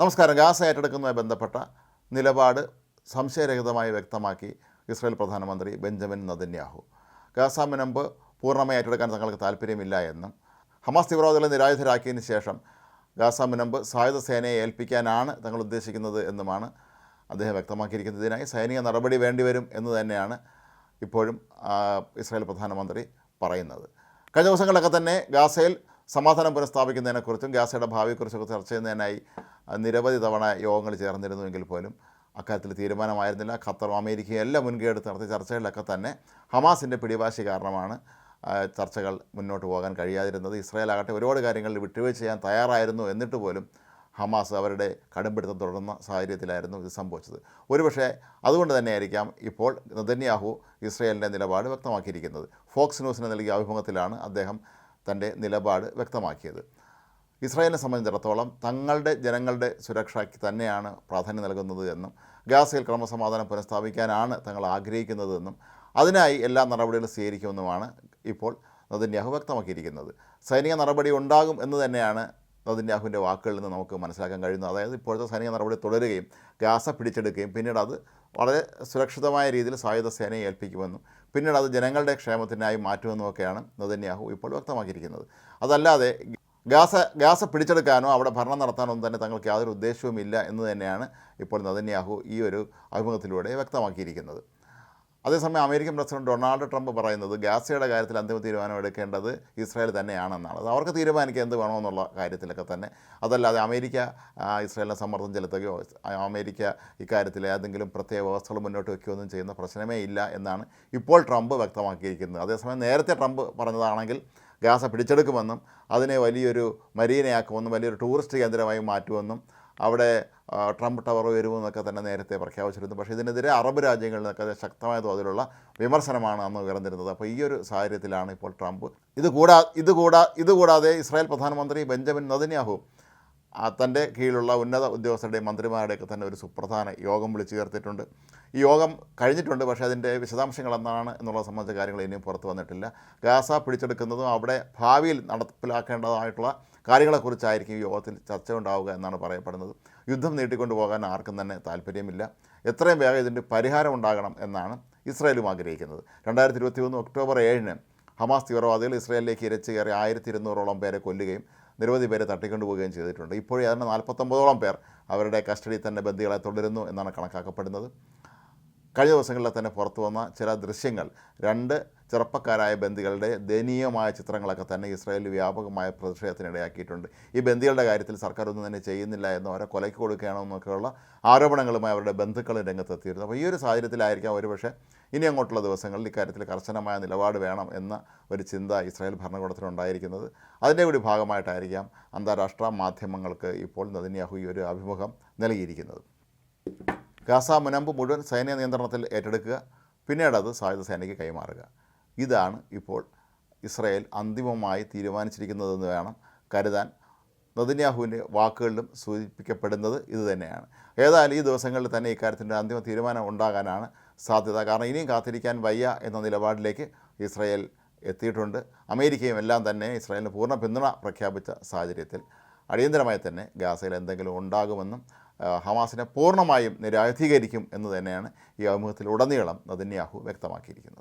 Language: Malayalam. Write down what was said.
നമസ്കാരം. ഗാസ ഏറ്റെടുക്കുന്നതുമായി ബന്ധപ്പെട്ട നിലപാട് സംശയരഹിതമായി വ്യക്തമാക്കി ഇസ്രായേൽ പ്രധാനമന്ത്രി ബെഞ്ചമിൻ നദന്യാഹു ഗാസ മുനമ്പ് പൂർണമായി ഏറ്റെടുക്കാൻ തങ്ങൾക്ക് താല്പര്യമില്ല എന്നും ഹമാസ് തീവ്രവാദികളെ നിരായുധരാക്കിയതിന് ശേഷം ഗാസ മുനമ്പ് സായുധ സേനയെ ഏൽപ്പിക്കാനാണ് തങ്ങൾ ഉദ്ദേശിക്കുന്നത് എന്നുമാണ് അദ്ദേഹം വ്യക്തമാക്കിയിരിക്കുന്നത്. ഇതിനായി സൈനിക നടപടി വേണ്ടിവരും എന്ന് തന്നെയാണ് ഇപ്പോഴും ഇസ്രായേൽ പ്രധാനമന്ത്രി പറയുന്നത്. കഴിഞ്ഞ ദിവസങ്ങളിലൊക്കെ തന്നെ ഗാസയിൽ സമാധാനം പുനഃസ്ഥാപിക്കുന്നതിനെക്കുറിച്ചും ഗാസയുടെ ഭാവിയെക്കുറിച്ചൊക്കെ ചർച്ച ചെയ്യുന്നതിനായി നിരവധി തവണ യോഗങ്ങൾ ചേർന്നിരുന്നുവെങ്കിൽ പോലും അക്കാര്യത്തിൽ തീരുമാനമായിരുന്നില്ല. ഖത്തറും അമേരിക്കയും എല്ലാം മുൻകൈയെടുത്ത് നടത്തിയ ചർച്ചകളിലൊക്കെ തന്നെ ഹമാസിന്റെ പിടിവാശി കാരണമാണ് ചർച്ചകൾ മുന്നോട്ട് പോകാൻ കഴിയാതിരുന്നത്. ഇസ്രായേൽ ആകട്ടെ ഒരുപാട് കാര്യങ്ങളിൽ വിട്ടുവീഴ്ച ചെയ്യാൻ തയ്യാറായിരുന്നു എന്നിട്ട് പോലും ഹമാസ് അവരുടെ കടുംപിടുത്തം തുടർന്ന സാഹചര്യത്തിലായിരുന്നു ഇത് സംഭവിച്ചത്. ഒരുപക്ഷെ അതുകൊണ്ട് തന്നെയായിരിക്കാം ഇപ്പോൾ നെതന്യാഹു ഇസ്രയേലിന്റെ നിലപാട് വ്യക്തമാക്കിയിരിക്കുന്നത്. ഫോക്സ് ന്യൂസിന് നൽകിയ അഭിമുഖത്തിലാണ് അദ്ദേഹം തന്റെ നിലപാട് വ്യക്തമാക്കിയത്. ഇസ്രായേലിനെ സംബന്ധിച്ചിടത്തോളം തങ്ങളുടെ ജനങ്ങളുടെ സുരക്ഷയ്ക്ക് തന്നെയാണ് പ്രാധാന്യം നൽകുന്നത് എന്നും ഗാസയിൽ ക്രമസമാധാനം പുനഃസ്ഥാപിക്കാനാണ് തങ്ങൾ ആഗ്രഹിക്കുന്നതെന്നും അതിനായി എല്ലാ നടപടികളും സ്വീകരിക്കുമെന്നുമാണ് ഇപ്പോൾ നദിന്യാഹു വ്യക്തമാക്കിയിരിക്കുന്നത്. സൈനിക നടപടി ഉണ്ടാകും എന്ന് തന്നെയാണ് നദിന്യാഹുവിന്റെ വാക്കുകളിൽ നിന്ന് നമുക്ക് മനസ്സിലാക്കാൻ കഴിയുന്നത്. അതായത് ഇപ്പോഴത്തെ സൈനിക നടപടി തുടരുകയും ഗാസ പിടിച്ചെടുക്കുകയും പിന്നീട് അത് വളരെ സുരക്ഷിതമായ രീതിയിൽ സായുധ സേനയെ ഏൽപ്പിക്കുമെന്നും പിന്നീട് അത് ജനങ്ങളുടെ ക്ഷേമത്തിനായി മാറ്റുമെന്നുമൊക്കെയാണ് നദന്യാഹു ഇപ്പോൾ വ്യക്തമാക്കിയിരിക്കുന്നത്. അതല്ലാതെ ഗാസ ഗാസ പിടിച്ചെടുക്കാനോ അവിടെ ഭരണം നടത്താനോ ഒന്നും തന്നെ തങ്ങൾക്ക് യാതൊരു ഉദ്ദേശവുമില്ല എന്ന് തന്നെയാണ് ഇപ്പോൾ നദന്യാഹു ഈ ഒരു അഭിമുഖത്തിലൂടെ വ്യക്തമാക്കിയിരിക്കുന്നത്. അതേസമയം അമേരിക്കൻ പ്രസിഡന്റ് ഡൊണാൾഡ് ട്രംപ് പറയുന്നത് ഗാസയുടെ കാര്യത്തിൽ അന്തിമ തീരുമാനം എടുക്കേണ്ടത് ഇസ്രായേൽ തന്നെയാണെന്നാണ്. അവർക്ക് തീരുമാനിക്കുക എന്ത് വേണമെന്നുള്ള കാര്യത്തിലൊക്കെ തന്നെ. അതല്ലാതെ അമേരിക്ക ഇസ്രായേലിനെ സമ്മർദ്ദം ചെലുത്തുകയോ അമേരിക്ക ഇക്കാര്യത്തിൽ ഏതെങ്കിലും പ്രത്യേക വ്യവസ്ഥകൾ മുന്നോട്ട് വയ്ക്കുകയൊന്നും ചെയ്യുന്ന പ്രശ്നമേ ഇല്ല എന്നാണ് ഇപ്പോൾ ട്രംപ് വ്യക്തമാക്കിയിരിക്കുന്നത്. അതേസമയം നേരത്തെ ട്രംപ് പറഞ്ഞതാണെങ്കിൽ ഗാസ പിടിച്ചെടുക്കുമെന്നും അതിനെ വലിയൊരു മരീനയാക്കുമെന്നും വലിയൊരു ടൂറിസ്റ്റ് കേന്ദ്രമായി മാറ്റുമെന്നും അവിടെ ട്രംപ് ടവർ വരുമെന്നൊക്കെ തന്നെ നേരത്തെ പ്രഖ്യാപിച്ചിരുന്നു. പക്ഷേ ഇതിനെതിരെ അറബ് രാജ്യങ്ങളിൽ നിന്നൊക്കെ ശക്തമായ തോതിലുള്ള വിമർശനമാണ് അന്ന് ഉയർന്നിരുന്നത്. അപ്പോൾ ഈ ഒരു സാഹചര്യത്തിലാണ് ഇപ്പോൾ ട്രംപ്. ഇത് കൂടാ ഇത് കൂടാ ഇത് കൂടാതെ ഇസ്രായേൽ പ്രധാനമന്ത്രി ബെഞ്ചമിൻ നദന്യാഹു തന്റെ കീഴിലുള്ള ഉന്നത ഉദ്യോഗസ്ഥരുടെയും മന്ത്രിമാരുടെയൊക്കെ തന്നെ ഒരു സുപ്രധാന യോഗം വിളിച്ചു ചേർത്തിട്ടുണ്ട്. ഈ യോഗം കഴിഞ്ഞിട്ടുണ്ട് പക്ഷേ അതിന്റെ വിശദാംശങ്ങൾ എന്താണ് എന്നുള്ള സംബന്ധിച്ച കാര്യങ്ങൾ ഇനിയും പുറത്തു വന്നിട്ടില്ല. ഗാസ പിടിച്ചെടുക്കുന്നതും അവിടെ ഭാവിയിൽ നടപ്പിലാക്കേണ്ടതായിട്ടുള്ള കാര്യങ്ങളെക്കുറിച്ചായിരിക്കും ഈ യോഗത്തിൽ ചർച്ച ഉണ്ടാവുക എന്നാണ് പറയപ്പെടുന്നത്. യുദ്ധം നീട്ടിക്കൊണ്ടു പോകാൻ ആർക്കും തന്നെ താല്പര്യമില്ല. എത്രയും വേഗം ഇതിന്റെ പരിഹാരം ഉണ്ടാകണം എന്നാണ് ഇസ്രായേലും ആഗ്രഹിക്കുന്നത്. രണ്ടായിരത്തി ഇരുപത്തി ഒക്ടോബർ ഏഴിന് ഹമാസ് തീവ്രവാദികൾ ഇസ്രായേലിലേക്ക് ഇരച്ചു കയറി ആയിരത്തി ഇരുന്നൂറോളം പേരെ കൊല്ലുകയും നിരവധി പേരെ തട്ടിക്കൊണ്ടുപോവുകയും ചെയ്തിട്ടുണ്ട്. ഇപ്പോഴും അതിന് നാൽപ്പത്തൊമ്പതോളം പേർ അവരുടെ കസ്റ്റഡിയിൽ തന്നെ ബന്ദികളെ തുടരുന്നു എന്നാണ് കണക്കാക്കപ്പെടുന്നത്. കഴിഞ്ഞ ദിവസങ്ങളിൽ തന്നെ പുറത്തു വന്ന ചില ദൃശ്യങ്ങൾ. രണ്ട് ചെറുപ്പക്കാരായ ബന്ദികളുടെ ദയനീയമായ ചിത്രങ്ങളൊക്കെ തന്നെ ഇസ്രായേലിൽ വ്യാപകമായ പ്രതിഷേധത്തിനിടയാക്കിയിട്ടുണ്ട്. ഈ ബന്ദികളുടെ കാര്യത്തിൽ സർക്കാർ ഒന്നും തന്നെ ചെയ്യുന്നില്ല എന്നും അവരെ കൊലയ്ക്ക് കൊടുക്കുകയാണെന്നൊക്കെയുള്ള ആരോപണങ്ങളുമായി അവരുടെ ബന്ധുക്കൾ രംഗത്തെത്തിയിരുന്നു. അപ്പോൾ ഈ ഒരു സാഹചര്യത്തിലായിരിക്കാം ഒരുപക്ഷെ ഇനി അങ്ങോട്ടുള്ള ദിവസങ്ങളിൽ ഇക്കാര്യത്തിൽ കർശനമായ നിലപാട് വേണം എന്ന ഒരു ചിന്ത ഇസ്രായേൽ ഭരണകൂടത്തിനുണ്ടായിരിക്കുന്നത് അതിന്റെ കൂടി ഭാഗമായിട്ടായിരിക്കാം അന്താരാഷ്ട്ര മാധ്യമങ്ങൾക്ക് ഇപ്പോൾ നദിനിയാഹു ഈ ഒരു അഭിമുഖം നൽകിയിരിക്കുന്നത്. ഗാസ മുനമ്പ് മുഴുവൻ സൈന്യ നിയന്ത്രണത്തിൽ ഏറ്റെടുക്കുക. പിന്നീട് അത് സായുധ സേനയ്ക്ക് കൈമാറുക. ഇതാണ് ഇപ്പോൾ ഇസ്രയേൽ അന്തിമമായി തീരുമാനിച്ചിരിക്കുന്നതെന്ന് വേണം കരുതാൻ നദിന്യാഹുവിന്റെ വാക്കുകളിലും സൂചിപ്പിക്കപ്പെടുന്നത് ഇതുതന്നെയാണ് ഏതായാലും ഈ ദിവസങ്ങളിൽ തന്നെ ഇക്കാര്യത്തിന്റെ അന്തിമ തീരുമാനം ഉണ്ടാകാനാണ് സാധ്യത. കാരണം ഇനിയും കാത്തിരിക്കാൻ വയ്യ എന്ന നിലപാടിലേക്ക് ഇസ്രായേൽ എത്തിയിട്ടുണ്ട്. അമേരിക്കയും എല്ലാം തന്നെ ഇസ്രായേലിന് പൂർണ പിന്തുണ പ്രഖ്യാപിച്ച സാഹചര്യത്തിൽ അടിയന്തരമായി തന്നെ ഗാസയിൽ എന്തെങ്കിലും ഉണ്ടാകുമെന്നും ഹമാസിനെ പൂർണമായും നിരായുധീകരിക്കും എന്ന് തന്നെയാണ് ഈ അഭിമുഖത്തിൽ ഉടനീളം നദിന്യാഹു വ്യക്തമാക്കിയിരിക്കുന്നത്.